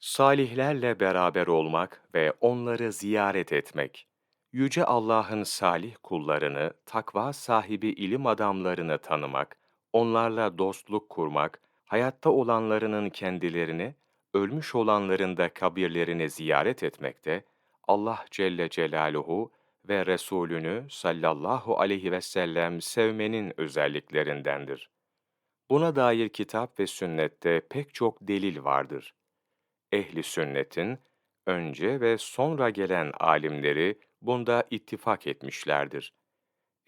Salihlerle beraber olmak ve onları ziyaret etmek. Yüce Allah'ın salih kullarını, takva sahibi ilim adamlarını tanımak, onlarla dostluk kurmak, hayatta olanlarının kendilerini, ölmüş olanların da kabirlerini ziyaret etmekte, Allah Celle Celaluhu ve Resulünü sallallahu aleyhi ve sellem sevmenin özelliklerindendir. Buna dair kitap ve sünnette pek çok delil vardır ehli sünnetin önce ve sonra gelen alimleri bunda ittifak etmişlerdir.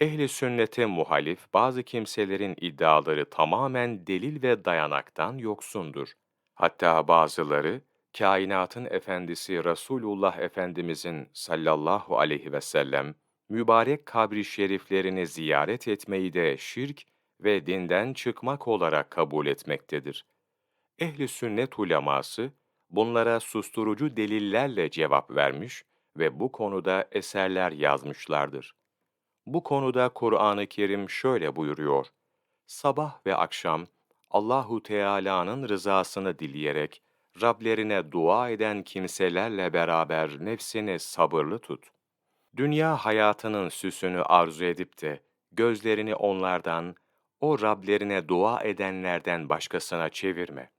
Ehli sünnete muhalif bazı kimselerin iddiaları tamamen delil ve dayanaktan yoksundur. Hatta bazıları kainatın efendisi Resulullah Efendimizin sallallahu aleyhi ve sellem mübarek kabri şeriflerini ziyaret etmeyi de şirk ve dinden çıkmak olarak kabul etmektedir. Ehli sünnet uleması bunlara susturucu delillerle cevap vermiş ve bu konuda eserler yazmışlardır. Bu konuda Kur'an-ı Kerim şöyle buyuruyor: Sabah ve akşam Allahu Teala'nın rızasını dileyerek Rablerine dua eden kimselerle beraber nefsini sabırlı tut. Dünya hayatının süsünü arzu edip de gözlerini onlardan, o Rablerine dua edenlerden başkasına çevirme.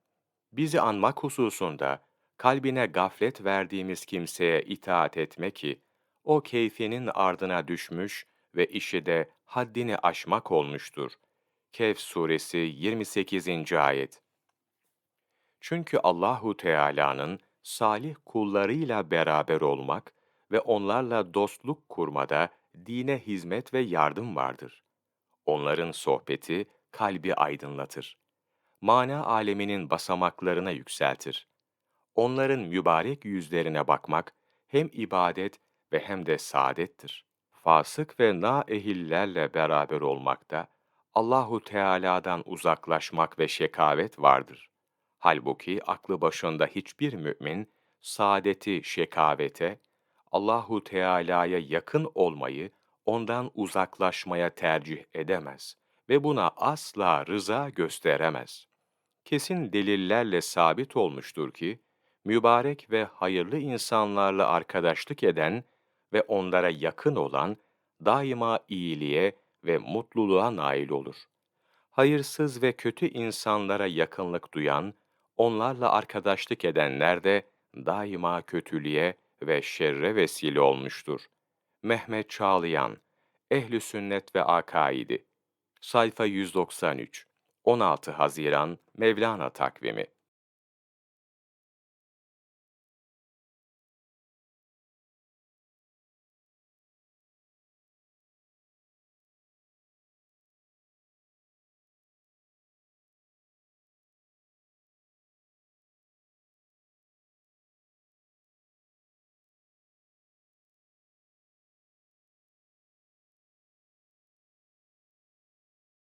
Bizi anmak hususunda kalbine gaflet verdiğimiz kimseye itaat etme ki, o keyfinin ardına düşmüş ve işi de haddini aşmak olmuştur. Kehf suresi 28. ayet. Çünkü Allahu Teala'nın salih kullarıyla beraber olmak ve onlarla dostluk kurmada dine hizmet ve yardım vardır. Onların sohbeti kalbi aydınlatır. Mana aleminin basamaklarına yükseltir. Onların mübarek yüzlerine bakmak hem ibadet ve hem de saadettir. Fasık ve naehillerle beraber olmakta Allahu Teala'dan uzaklaşmak ve şekavet vardır. Halbuki aklı başında hiçbir mümin saadeti şekavete, Allahu Teala'ya yakın olmayı, ondan uzaklaşmaya tercih edemez ve buna asla rıza gösteremez. Kesin delillerle sabit olmuştur ki, mübarek ve hayırlı insanlarla arkadaşlık eden ve onlara yakın olan, daima iyiliğe ve mutluluğa nail olur. Hayırsız ve kötü insanlara yakınlık duyan, onlarla arkadaşlık edenler de daima kötülüğe ve şerre vesile olmuştur. Mehmet Çağlayan, Ehl-i Sünnet ve Akaidi Sayfa 193 16 Haziran Mevlana Takvimi